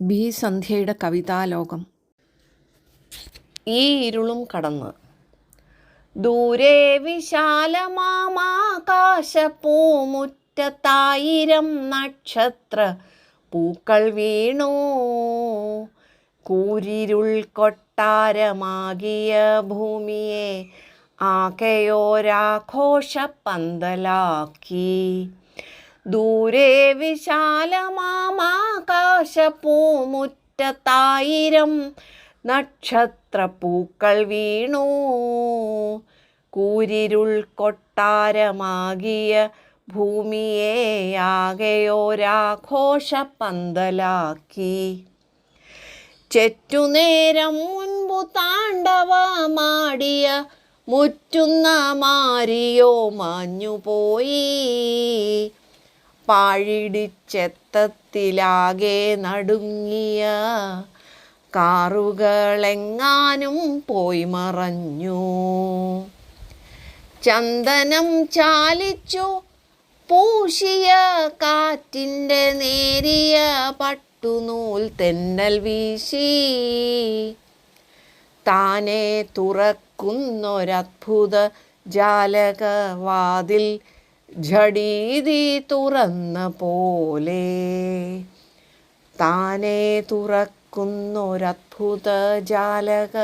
B സന്ധ്യയുടെ കവിതാലോകം. ഈ ഇരുളും കടന്ന്. ദൂരെ വിശാലമാമാകാശപ്പൂമുറ്റത്തായിരം നക്ഷത്ര പൂക്കൾ വീണു. കൂരിരുൾ കൊട്ടാരമാകിയ ഭൂമിയെ ആകെയോരാഘോഷപ്പന്തലാക്കി ദൂരെ വിശാലമാകാശപ്പൂമുറ്റത്തായിരം നക്ഷത്രപ്പൂക്കൾ വീണു. കൂരിരുൾ കൊട്ടാരമാകിയ ഭൂമിയെ ആകെയോരാഘോഷപ്പന്തലാക്കി ചെറ്റുനേരം മുൻപു താണ്ഡവമാടിയ മുറ്റുന്ന മാരിയോ മാഞ്ഞുപോയി. പാഴിടിച്ചെത്തത്തിലാകെ നടുങ്ങിയ കാറുകളെങ്ങാനും പോയി മറഞ്ഞു. ചന്ദനം ചാലിച്ചു പൂശിയ കാറ്റിന്റെ നേരിയ പട്ടുനൂൽ തെന്നൽ വീശി. താനെ തുറക്കുന്നൊരത്ഭുത ജാലകവാതിൽ ജഡീതി തുറന്ന പോലെ താനെ തുറക്കുന്നൊരത്ഭുത ജാലക.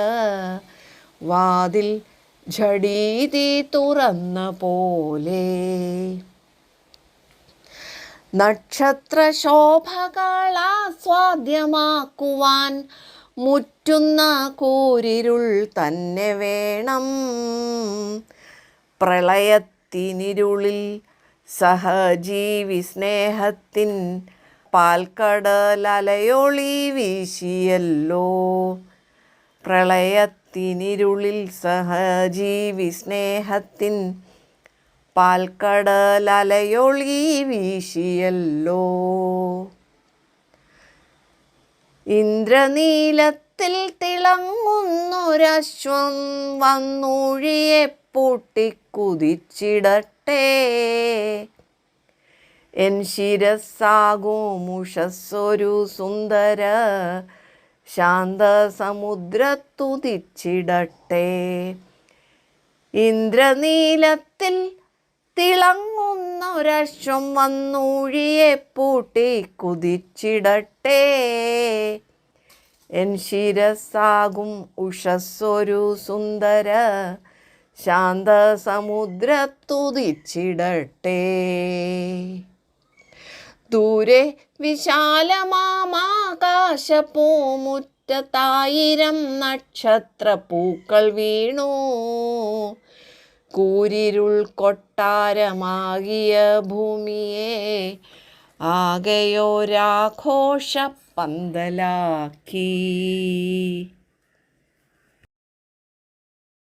വാതിൽ ജഡീതി തുറന്ന പോലെ നക്ഷത്ര ശോഭകളാസ്വാദ്യമാക്കുവാൻ മുറ്റുന്ന കൂരിരുൾ തന്നെ വേണം. പ്രളയത്തിനിരുളിൽ സഹജീവി സ്നേഹത്തിൻ പാൽക്കടലലയൊളി വീശിയല്ലോ. പ്രളയത്തിനിരുളിൽ സഹജീവി സ്നേഹത്തിൻ പാൽക്കടലലയൊളി വീശിയല്ലോ. ഇന്ദ്രനീലത്തിൽ തിളങ്ങുന്നൊരശ്വം വന്നൂഴിയെ പൊട്ടിക്കുതിച്ചിടട്ടെ. എൻ ശിരസ്സാകുമുഷസ്സൊരു സുന്ദര ശാന്ത സമുദ്രത്തുതിച്ചിടട്ടെ ഇന്ദ്രനീലത്തിൽ തിളങ്ങുന്നൊരശ്വം വന്നൂഴിയെ പൂട്ടി കുതിച്ചിടട്ടെ എൻ ശിരസാകും ഉഷസ്സൊരു സുന്ദര. ശാന്ത സമുദ്രത്തുതിച്ചിടട്ടെ ദൂരെ വിശാലമാകാശപ്പൂമുറ്റത്തായിരം നക്ഷത്രപ്പൂക്കൾ വീണു. കൂരിരുൾ കൊട്ടാരമാകിയ ഭൂമിയെ ആകെയോരാഘോഷ പന്തലാക്കി